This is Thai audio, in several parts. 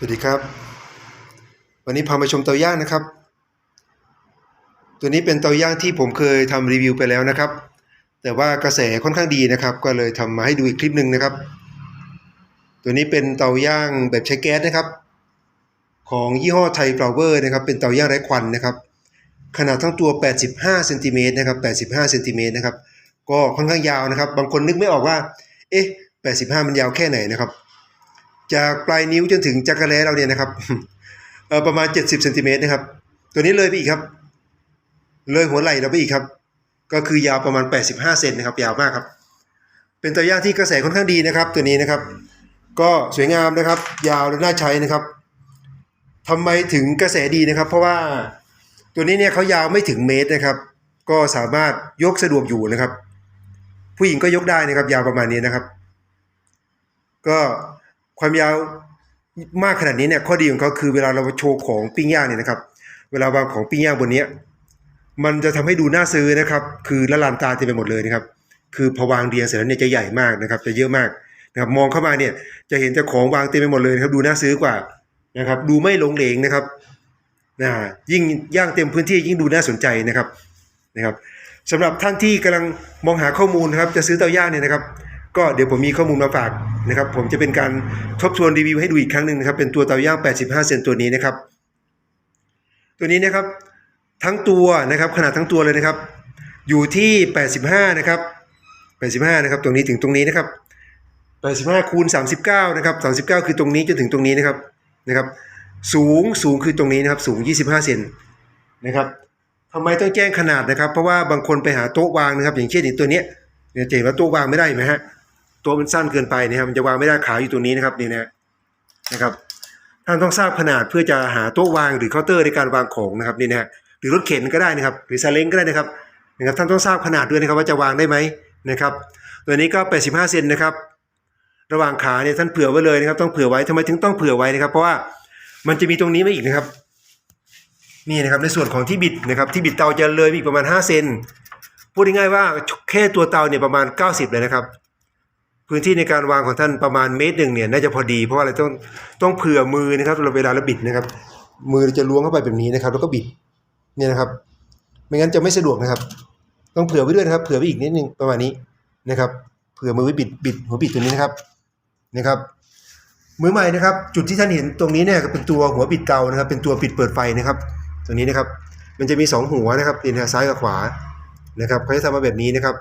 สวัสดีครับ วันนี้พามาชมเตาย่างนะครับ ตัวนี้เป็นเตาย่างที่ผมเคยทำรีวิวไปแล้วนะครับ แต่ว่ากระแสค่อนข้างดีนะครับ ก็เลยทำมาให้ดูอีกคลิปหนึ่งนะครับ ตัวนี้เป็นเตาย่างแบบใช้แก๊สนะครับ ของยี่ห้อไทยฟลาวเวอร์นะครับ เป็นเตาย่างไร้ควันนะครับ ขนาดทั้งตัว 85เซนติเมตรนะครับ85เซนติเมตรนะครับ ก็ค่อนข้างยาวนะครับ บางคนนึกไม่ออกว่า เอ๊ะ85 มันยาวแค่ไหนนะครับ จากปลายนิ้วจนถึงจักรแล้เราเนี่ยนะครับประมาณ 70เซนติเมตรนะครับ ตัวนี้เลยไปอีกครับ เลยหัวไหล่เราไปอีกครับ ก็คือยาวประมาณ 85 เซนนะครับ ยาวมากครับ เป็นตัวย่างที่กระแสค่อนข้างดีนะครับ ตัวนี้นะครับ ก็สวยงามนะครับ ยาวและน่าใช้นะครับทำไมถึงกระแสดีนะครับ เพราะว่าตัวนี้เนี่ยเขายาวไม่ถึงเมตรนะครับ ก็สามารถยกสะดวกอยู่นะครับ ผู้หญิงก็ยกได้นะครับ ยาวประมาณนี้นะครับ ก็ ความยาวมากขนาดนี้เนี่ยข้อดีของเขาคือเวลาเราโชว์ของปิ้งย่างเนี่ยนะครับ เวลาวางของปิ้งย่างบนเนี้ยมันจะทำให้ดูน่าซื้อนะครับ คือละลานตาเต็มไปหมดเลยนะครับ คือพอวางเรียงเสร็จแล้วเนี่ยจะใหญ่มากนะครับ จะเยอะมากนะครับมองเข้ามาเนี่ยจะเห็นแต่ของวางเต็มไปหมดเลยนะครับ ดูน่าซื้อกว่านะครับ ดูไม่หลงเหลงนะครับนะยิ่งย่างเต็มพื้นที่ยิ่งดูน่าสนใจนะครับนะครับสำหรับท่านที่กำลังมองหาข้อมูลนะครับ จะซื้อเตาย่างเนี่ยนะครับ ก็เดี๋ยวผมมีข้อมูลมาฝาก นะครับผมจะเป็นการทบทวนรีวิวให้ดูอีกครั้งหนึ่งนะครับเป็นตัวเตาย่าง 85 เซนตัวนี้นะครับ ตัวนี้นะครับทั้งตัวนะครับขนาดทั้งตัวเลยนะครับ อยู่ที่ 85 นะครับ 85 นะครับตรงนี้ถึงตรงนี้นะครับ 85 คูณ 39 นะครับ 39 คือตรงนี้จนถึงตรงนี้นะครับนะครับ สูงสูงคือตรงนี้นะครับสูง 25 เซนนะครับทำไมต้องแจ้งขนาดนะครับ เพราะว่าบางคนไปหาโต๊ะวางนะครับ อย่างเช่นอย่างตัวเนี้ยเนี่ยจะเห็นว่าโต๊ะวางไม่ได้เห็นไหมฮะ ตัวมันสั้นเกินไปนะครับมันจะวางไม่ได้ขาอยู่ตรงนี้นะครับนี่นะนะครับท่านต้องทราบขนาดเพื่อจะหาโต๊ะวางหรือเคาน์เตอร์ในการวางของนะครับนี่นะหรือรถเข็นก็ได้นะครับ หรือซาเล้งก็ได้นะครับนะครับ ท่านต้องทราบขนาดด้วยนะครับว่าจะวางได้ไหมนะครับ ตัวนี้ก็ 85 เซนนะครับ ระหว่างขาเนี่ยท่านเผื่อไว้เลยนะครับ ต้องเผื่อไว้ทำไมถึงต้องเผื่อไว้นะครับ เพราะว่ามันจะมีตรงนี้มาอีกนะครับนี่นะครับในส่วนของที่บิดนะครับที่บิดเตาจะเลยอีกประมาณ 5 เซนพูดง่ายๆว่าแค่ตัวเตาเนี่ยประมาณ 90 เลยนะครับ พื้นที่ในการวางของท่านประมาณเมตรหนึ่งเนี่ยน่าจะพอดีเพราะว่าอะไรต้องต้องเผื่อมือนะครับเราเวลาเราบิดนะครับ มือจะล้วงเข้าไปแบบนี้นะครับ แล้วก็บิดเนี่ยนะครับ ไม่งั้นจะไม่สะดวกนะครับ ต้องเผื่อไว้ด้วยนะครับ เผื่อไว้อีกนิดนึงประมาณนี้นะครับเผื่อมือไว้บิดบิดหัวบิดตัวนี้นะครับนะครับมือใหม่นะครับ จุดที่ท่านเห็นตรงนี้เนี่ยเป็นตัวหัวบิดเตานะครับ เป็นตัวปิดเปิดไฟนะครับ ตรงนี้นะครับ มันจะมีสองหัวนะครับเป็นซ้ายกับขวานะครับเขาจะทำมาแบบนี้นะครับ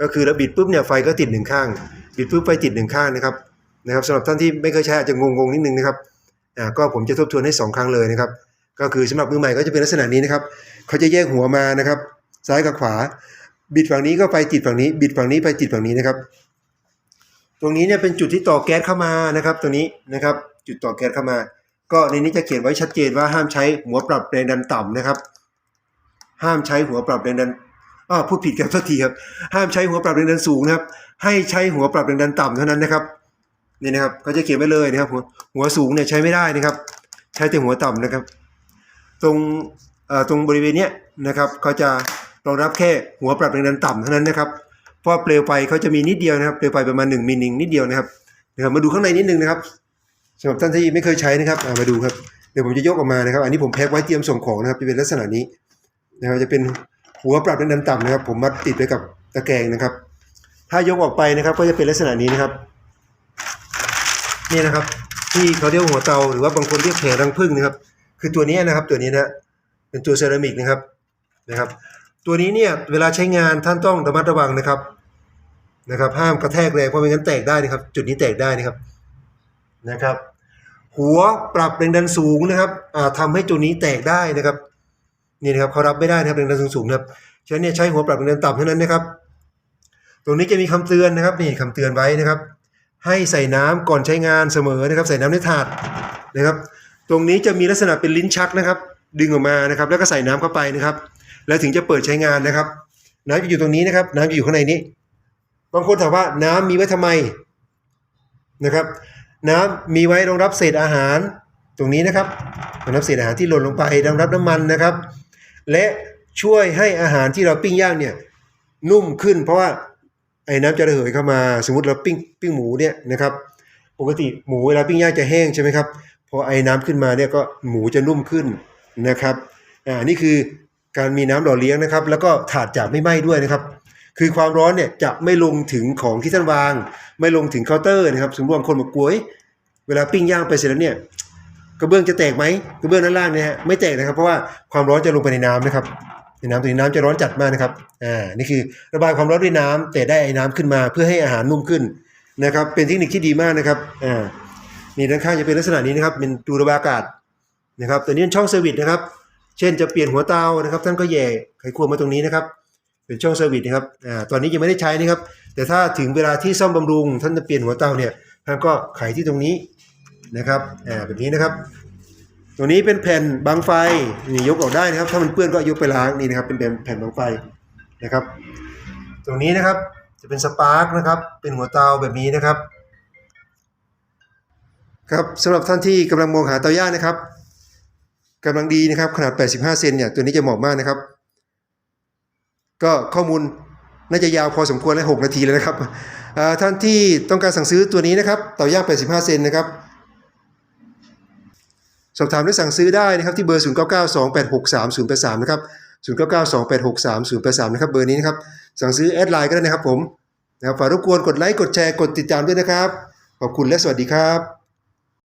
ก็คือเราบิดปุ๊บเนี่ยไฟก็ติดหนึ่งข้าง บิดปุ๊บไฟติดหนึ่งข้างนะครับนะครับสำหรับท่านที่ไม่เคยใช้อาจจะงงๆนิดนึงนะครับอ่าก็ผมจะทบทวนให้สองครั้งเลยนะครับ ก็คือสำหรับมือใหม่ก็จะเป็นลักษณะนี้นะครับเขาจะแยกหัวมานะครับ ซ้ายกับขวา บิดฝั่งนี้ก็ไฟติดฝั่งนี้ บิดฝั่งนี้ไฟติดฝั่งนี้นะครับ ตรงนี้เนี่ยเป็นจุดที่ต่อแก๊สเข้ามานะครับ ตัวนี้นะครับจุดต่อแก๊สเข้ามา ก็ในนี้จะเขียนไว้ชัดเจนว่าห้ามใช้หัวปรับแรงดันต่ำนะครับ ห้ามใช้หัวปรับแรงดัน อ้าวพูดผิดครับโทษทีครับ ห้ามใช้หัวปรับแรงดันสูงนะครับ ให้ใช้หัวปรับแรงดันต่ำเท่านั้นนะครับนี่นะครับเขาจะเขียนไว้เลยนะครับ หัวหัวสูงเนี่ยใช้ไม่ได้นะครับ ใช้แต่หัวต่ำนะครับ ตรงเอ่อตรงบริเวณเนี้ยนะครับเขาจะรองรับแค่หัวปรับแรงดันต่ำเท่านั้นนะครับเพราะเปลวไฟเขาจะมีนิดเดียวนะครับเปลวไฟประมาณ1มิลลินิดเดียวนะครับนะครับมาดูข้างในนิดนึงนะครับสำหรับท่านที่ไม่เคยใช้นะครับมาดูครับเดี๋ยวผมจะยกออกมานะครับ อันนี้ผมแพ็คไว้เตรียมส่งของนะครับจะเป็นลักษณะนี้นะครับจะเป็น หัวปรับแรงดันต่ำนะครับ ผมมัดติดไว้กับตะแกรงนะครับ ถ้ายกออกไปนะครับ ก็จะเป็นลักษณะนี้นะครับ นี่นะครับ ที่เขาเรียกหัวเตาหรือว่าบางคนเรียกแผงรังผึ้งนะครับ คือตัวนี้นะครับตัวนี้นะเป็นตัวเซรามิกนะครับนะครับ ตัวนี้เนี่ยเวลาใช้งานท่านต้องระมัดระวังนะครับนะครับ ห้ามกระแทกแรงเพราะไม่งั้นแตกได้นะครับ จุดนี้แตกได้นะครับนะครับ หัวปรับแรงดันสูงนะครับอ่าทำให้ตัวนี้แตกได้นะครับ นี่นะครับเขารับไม่ได้นะครับแรงดันสูงๆนะครับฉะนั้นเนี่ยใช้หัวปรับแรงดันต่ำเท่านั้นนะครับ ตรงนี้จะมีคำเตือนนะครับนี่คำเตือนไว้นะครับ ให้ใส่น้ำก่อนใช้งานเสมอนะครับ ใส่น้ำในถาดนะครับ ตรงนี้จะมีลักษณะเป็นลิ้นชักนะครับ ดึงออกมานะครับ แล้วก็ใส่น้ำเข้าไปนะครับ แล้วถึงจะเปิดใช้งานนะครับ น้ำจะอยู่ตรงนี้นะครับ น้ำจะอยู่ข้างในนี้ บางคนถามว่าน้ำมีไว้ทำไมนะครับ น้ำมีไว้รองรับเศษอาหาร ตรงนี้นะครับรองรับเศษอาหารที่หล่นลงไปรองรับน้ำมันนะครับ และช่วยให้อาหารที่เราปิ้งย่างเนี่ยนุ่มขึ้น เพราะว่าไอ้น้ำจะระเหยเข้ามา สมมติเราปิ้งปิ้งหมูเนี่ยนะครับปกติหมูเวลาปิ้งย่างจะแห้งใช่ไหมครับพอไอ้น้ำขึ้นมาเนี่ยก็หมูจะนุ่มขึ้นนะครับอ่านี่คือการมีน้ำหล่อเลี้ยงนะครับ แล้วก็ถาดจะไม่ไหม้ด้วยนะครับ คือความร้อนเนี่ยจะไม่ลงถึงของที่ท่านวาง ไม่ลงถึงเคาน์เตอร์นะครับสมมติบางคนบอกกลัวเอ๊ะเวลาปิ้งย่างไปเสร็จแล้วเนี่ย กระเบื้องจะแตกไหมกระเบื้องด้านล่างเนี่ยฮะไม่แตกนะครับ เพราะว่าความร้อนจะลงไปในน้ำนะครับในน้ำตรงนี้น้ำจะร้อนจัดมากนะครับอ่านี่คือระบายความร้อนด้วยน้ำแต่ได้ไอ้น้ำขึ้นมาเพื่อให้อาหารนุ่มขึ้นนะครับ เป็นเทคนิคที่ดีมากนะครับอ่านี่ด้านข้างจะเป็นลักษณะนี้นะครับเป็นรูระบายอากาศนะครับตัวนี้เป็นช่องเซอร์วิสนะครับ เช่นจะเปลี่ยนหัวเตานะครับท่านก็แย่ไขควงมาตรงนี้นะครับเป็นช่องเซอร์วิสนะครับอ่าตอนนี้ยังไม่ได้ใช้นะครับ แต่ถ้าถึงเวลาที่ซ่อมบำรุง ท่านจะเปลี่ยนหัวเตาเนี่ยท่านก็ไขที่ตรงนี้ นะครับอ่าแบบนี้นะครับ ตัวนี้เป็นแผ่นบังไฟนี่ยกออกได้นะครับ ถ้ามันเปื้อนก็ยกไปล้างนี่นะครับ เป็นแผ่นบังไฟนะครับ ตรงนี้นะครับจะเป็นสปาร์กนะครับ เป็นหัวเตาแบบนี้นะครับ ครับสำหรับท่านที่กำลังมองหาเตาย่างนะครับกำลังดีนะครับขนาด 85 เซนเนี่ยตัวนี้จะเหมาะมากนะครับ ก็ข้อมูลน่าจะยาวพอสมควรและ6นาทีแล้วนะครับท่านที่ต้องการสั่งซื้อตัวนี้นะครับเตาย่าง 85 เซนนะครับ สอบถามและสั่งซื้อได้นะครับที่เบอร์ 0992863083 นะครับ 0992863083 นะครับ เบอร์นี้นะครับ สั่งซื้อแอดไลน์ก็ได้นะครับผมนะครับฝากรบกวนกดไลค์ กดแชร์ กดติดตามด้วยนะครับ ขอบคุณและสวัสดีครับ